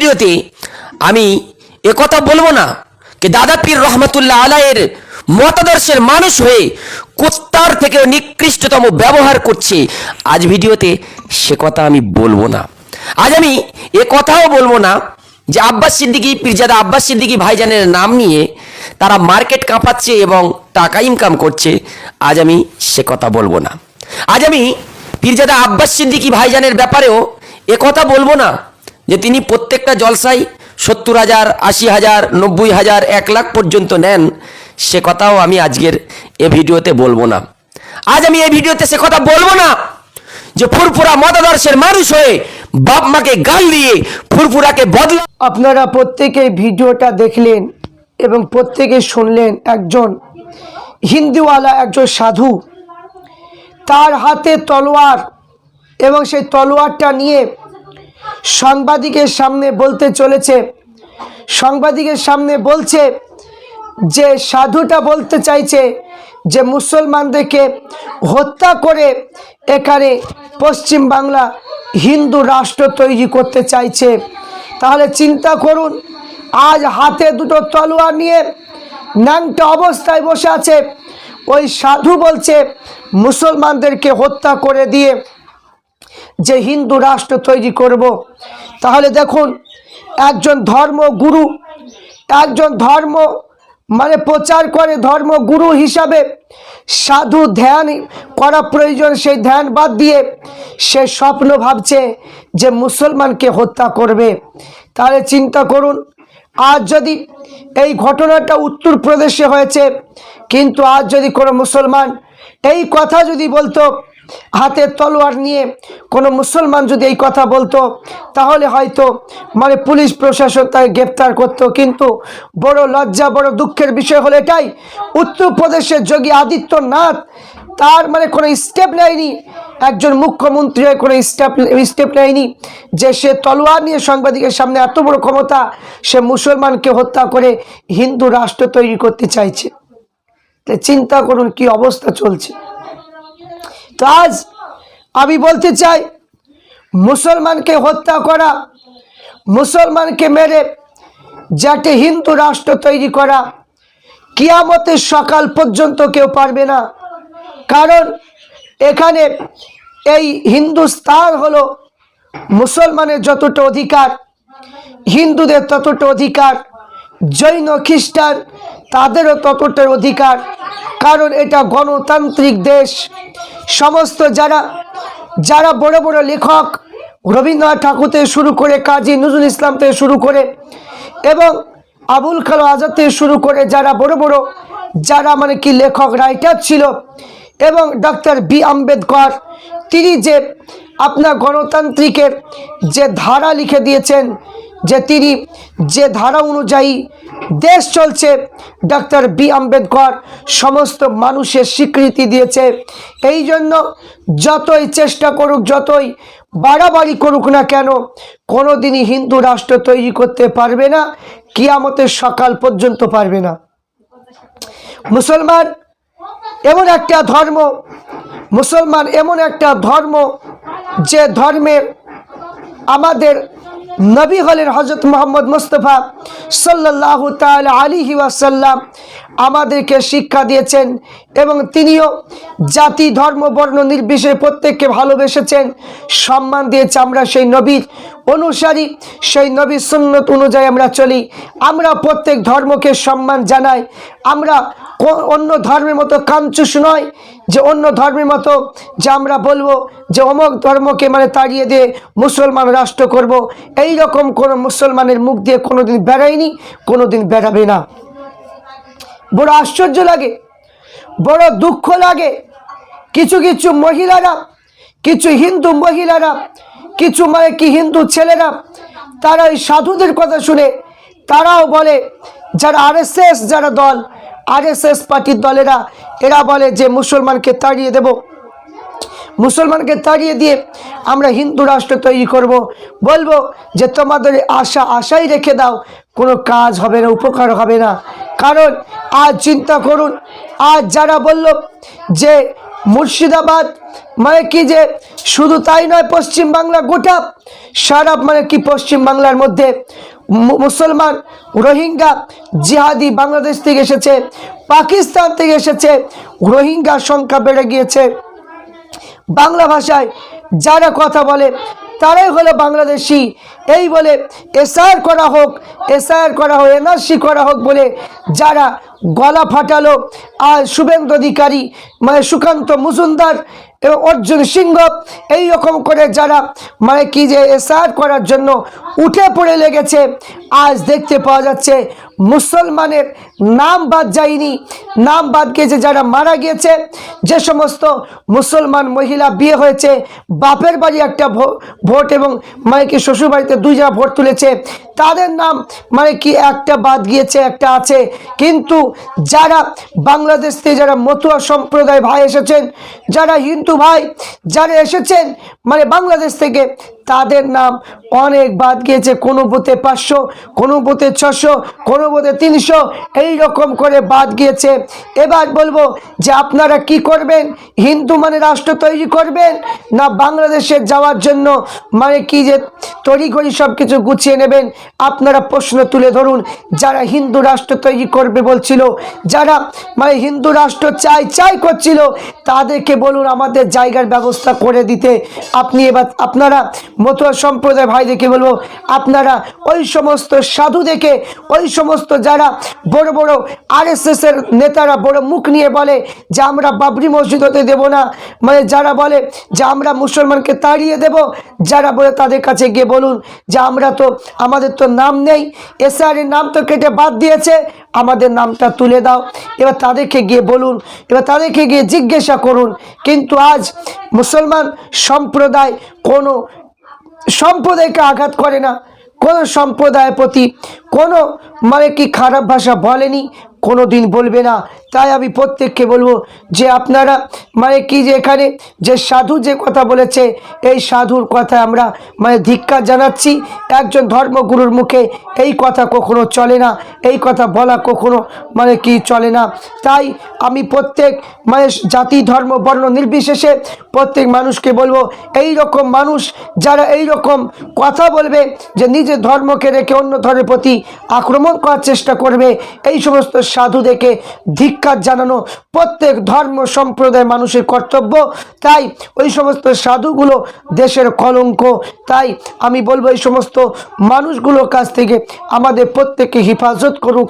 ভিডিওতে আমি একথা বলব না যে দাদা পীর রহমতুল্লাহ আলায়ের মতাদর্শের মানুষ হয়ে কুত্তার থেকে নিকৃষ্টতম ব্যবহার করছে। আজ ভিডিওতে সে কথা আমি বলব না। আজ আমি এ কথাও বলব না যে আব্বাস সিদ্দিকী, পীরজাদা আব্বাস সিদ্দিকী ভাইজানের নাম নিয়ে তারা মার্কেট কাঁপাচ্ছে এবং টাকা ইনকাম করছে। আজ আমি সে কথা বলব না। আজ আমি পীরজাদা আব্বাস সিদ্দিকী ভাইজানের ব্যাপারেও এ কথা বলব না। যে তিনি প্রত্যেকটা জলসাই সত্তর হাজার, আশি হাজার, নব্বই হাজার, এক লাখ পর্যন্ত নেন, সে কথাও আমি আজকের এ ভিডিওতে বলব না। আজ আমি এই ভিডিওতে সে কথা বলব না যে ফুরফুরা মতাদর্শের মানুষ হয়ে বাপ মাকে গাল দিয়ে ফুরফুরাকে বদলা আপনারা প্রত্যেকে ভিডিওটা দেখলেন এবং প্রত্যেকে শুনলেন একজন হিন্দিওয়ালা, একজন সাধু। তার হাতে তলোয়ার এবং সেই তলোয়ারটা নিয়ে সাংবাদিকের সামনে বলতে চলেছে। সাংবাদিকের সামনে বলছে যে, সাধুটা বলতে চাইছে যে, মুসলমানদেরকে হত্যা করে এখানে পশ্চিম বাংলা হিন্দু রাষ্ট্র তৈরি করতে চাইছে। তাহলে চিন্তা করুন, আজ হাতে দুটো তলোয়ার নিয়ে ন্যাংটা অবস্থায় বসে আছে। ওই সাধু বলছে, মুসলমানদেরকে হত্যা করে দিয়ে যে হিন্দু রাষ্ট্র তৈরি করব, তাহলে দেখুন, একজন ধর্মগুরু একজন ধর্ম মানে প্রচার করে ধর্মগুরু হিসাবে সাধু ধ্যান করা প্রয়োজন, সেই ধ্যান বাদ দিয়ে সে স্বপ্ন ভাবছে যে মুসলমানকে হত্যা করবে। তাহলে চিন্তা করুন, আজ যদি এই ঘটনাটা উত্তরপ্রদেশে হয়েছে, কিন্তু আজ যদি কোনো মুসলমান এই কথা যদি বলতো হাতে তলোয়ার নিয়ে কোনো মুসলমান যদি এই কথা বলতো, তাহলে হয়তো মানে পুলিশ প্রশাসন তাকে গ্রেপ্তার করতো। কিন্তু বড় লজ্জা, বড় দুঃখের বিষয় হলো এটাই, উত্তরপ্রদেশের যোগী আদিত্যনাথ, তার মানে কোনো স্টেপ নেয়নি। একজন মুখ্যমন্ত্রী হয়ে কোনো স্টেপ স্টেপ নেয়নি যে সে তলোয়ার নিয়ে সাংবাদিকের সামনে এত বড় ক্ষমতা, সে মুসলমানকে হত্যা করে হিন্দু রাষ্ট্র তৈরি করতে চাইছে। চিন্তা করুন কি অবস্থা চলছে। আজ আমি বলতে চাই, মুসলমানকে হত্যা করা, মুসলমানকে মেরে, যাতে হিন্দু রাষ্ট্র তৈরি করা, কিয়ামতের সকাল পর্যন্ত কেউ পারবে না। কারণ এখানে এই হিন্দুস্তান হলো মুসলমানের যতটা অধিকার, হিন্দুদের ততটা অধিকার, জৈন, খ্রিস্টান, তাদেরও ততটার অধিকার। কারণ এটা গণতান্ত্রিক দেশ। সমস্ত যারা যারা বড় বড় লেখক, রবীন্দ্রনাথ ঠাকুর থেকে শুরু করে কাজী নজরুল ইসলাম থেকে শুরু করে এবং আবুল কালাম আজাদ থেকে শুরু করে যারা বড় বড়, যারা মানে কি লেখক রাইটার ছিল এবং ডক্টর বি আম্বেদকর, তিনি যে আপনার গণতান্ত্রিকের যে ধারা লিখে দিয়েছেন যে তিনি যে ধারা অনুযায়ী দেশ চলছে ডক্টর বি আম্বেদকর সমস্ত মানুষের স্বীকৃতি দিয়েছে। এই জন্য যতই চেষ্টা করুক, যতই বাড়াবাড়ি করুক না কেন কোনো দিনই হিন্দু রাষ্ট্র তৈরি করতে পারবে না, কিয়ামতের সকাল পর্যন্ত পারবে না। মুসলমান এমন একটা ধর্ম, মুসলমান এমন একটা ধর্ম যে ধর্মের আমাদের নবী হলেন হজরত মোহাম্মদ মুস্তফা সাল্লাহ তাল আলিহি ওয়াসাল্লাম আমাদেরকে শিক্ষা দিয়েছেন এবং তিনিও জাতি, ধর্ম, বর্ণ নির্বিশেষে প্রত্যেককে ভালোবেসেছেন। সম্মান দিয়েছে আমরা সেই নবীর অনুসারী, সেই নবীর সুন্নত অনুযায়ী আমরা চলি। আমরা প্রত্যেক ধর্মকে সম্মান জানাই। আমরা অন্য ধর্মের মতো কামচুষ নয় যে অন্য ধর্মের মতো যে আমরা বলব যে অমক ধর্মকে মানে তাড়িয়ে দিয়ে মুসলমান রাষ্ট্র করব। এই রকম কোনো মুসলমানের মুখ দিয়ে কোনোদিন বেড়ায়নি কোনো দিন বেড়াবে না। বড় আশ্চর্য লাগে, বড় দুঃখ লাগে। কিছু কিছু মহিলারা, কিছু হিন্দু মহিলারা, কিছু মানে কি হিন্দু ছেলেরা, তারা ওই সাধুদের কথা শুনে তারাও বলে, যারা আরএসএস যারা দল, আরএসএস পার্টির দলেরা, এরা বলে যে মুসলমানকে তাড়িয়ে দেব। মুসলমানকে তাড়িয়ে দিয়ে আমরা হিন্দু রাষ্ট্র তৈরি করব। বলব যে তোমাদের আশা আশাই রেখে দাও, কোনো কাজ হবে না, উপকার হবে না। কারণ আজ চিন্তা করুন, আজ যারা বলল যে মুর্শিদাবাদ মানে কি যে শুধু তাই নয় পশ্চিম বাংলা গোটা সারা মানে কি পশ্চিম বাংলার মধ্যে মুসলমান, রোহিঙ্গা জিহাদি বাংলাদেশ থেকে এসেছে, পাকিস্তান থেকে এসেছে, রোহিঙ্গার সংখ্যা বেড়ে গিয়েছে। বাংলা ভাষায় যারা কথা বলে তারাই হলো বাংলাদেশি। এই বলে এসআর করা হোক এসআর করা হোক, এনআরসি করা হোক বলে যারা গলা ফাটালো। আর শুভেন্দু অধিকারী মানে সুকান্ত মজুমদার এবং অর্জুন সিংহ এই রকম করে যারা মানে কি যে এসআর করার জন্য উঠে পড়ে লেগেছে, আজ দেখতে পাওয়া যাচ্ছে মুসলমানের নাম বাদ যায়নি। নাম বাদ গিয়েছে যারা মারা গিয়েছে, যে সমস্ত মুসলমান মহিলা বিয়ে হয়েছে, বাপের বাড়ি একটা ভোট এবং মানে কি শ্বশুর বাড়িতে দুই জায়গা ভোট তুলেছে, তাদের নাম মানে কি একটা বাদ গিয়েছে, একটা আছে। কিন্তু যারা বাংলাদেশ থেকে যারা মতুয়া সম্প্রদায় ভাই এসেছেন, যারা হিন্দু ভাই, যারা এসেছেন মানে বাংলাদেশ থেকে তাদের নাম অনেক বাদ গিয়েছে। কোনো বুথে পাঁচশো, কোনো বুথে ছশো, কোনো বুথে তিনশো, এই রকম করে বাদ গিয়েছে। এবার বলব যে আপনারা কি করবেন? হিন্দু মানে রাষ্ট্র তৈরি করবেন না বাংলাদেশে যাওয়ার জন্য মানে কি যে তড়িঘড়ি সব কিছু গুছিয়ে নেবেন? আপনারা প্রশ্ন তুলে ধরুন, যারা হিন্দু রাষ্ট্র তৈরি করবে বলছিল, যারা মানে হিন্দু রাষ্ট্র চাই চাই করছিল, তাদেরকে বলুন আমাদের জায়গার ব্যবস্থা করে দিতে। আপনি এবার, আপনারা মতুয়া সম্প্রদায় ভাইদেরকে বলব, আপনারা ওই সমস্ত সাধু দেখে ওই সমস্ত যারা বড় বড় আরএসএস এর নেতারা বড় মুখ নিয়ে বলে যে আমরা বাবরি মসজিদ হতে দেবো না মানে যারা বলে যে আমরা মুসলমানকে তাড়িয়ে দেব, যারা বলে তাদের কাছে গিয়ে বলুন যে আমরা তো, আমাদের তো নাম নেই, এসআর এর নাম তো কেটে বাদ দিয়েছে, আমাদের নামটা তুলে দাও। এবার তাদেরকে গিয়ে বলুন, এবার তাদেরকে গিয়ে জিজ্ঞাসা করুন, কিন্তু আজ মুসলমান সম্প্রদায় কোনো সম্প্রদায়কে আঘাত করে না। কোনো সম্প্রদায়ের প্রতি কোনো মানে কি খারাপ ভাষা বলেনি কোনো দিন বলবে না। তাই আমি প্রত্যেককে বলব যে আপনারা মানে কি যে এখানে যে সাধু যে কথা বলেছে, এই সাধুর কথা আমরা মানে ধিক্কার জানাচ্ছি। একজন ধর্মগুরুর মুখে এই কথা কখনো চলে না, এই কথা বলা কখনো মানে কি চলে না। তাই আমি প্রত্যেক মানে জাতি, ধর্ম, বর্ণ নির্বিশেষে প্রত্যেক মানুষকে বলব, এই রকম মানুষ যারা এই রকম কথা বলবে যে নিজের ধর্মকে রেখে অন্য ধর্মের প্রতি আক্রমণ করার চেষ্টা করবে, এই সমস্ত সাধুদেরকে ধিক্ষার জানানো প্রত্যেক ধর্ম সম্প্রদায়ের মানুষের কর্তব্য। তাই ওই সমস্ত সাধুগুলো দেশের কলঙ্ক। তাই আমি বলব এই সমস্ত মানুষগুলোর কাছ থেকে আমাদের প্রত্যেককে হেফাজত করুক।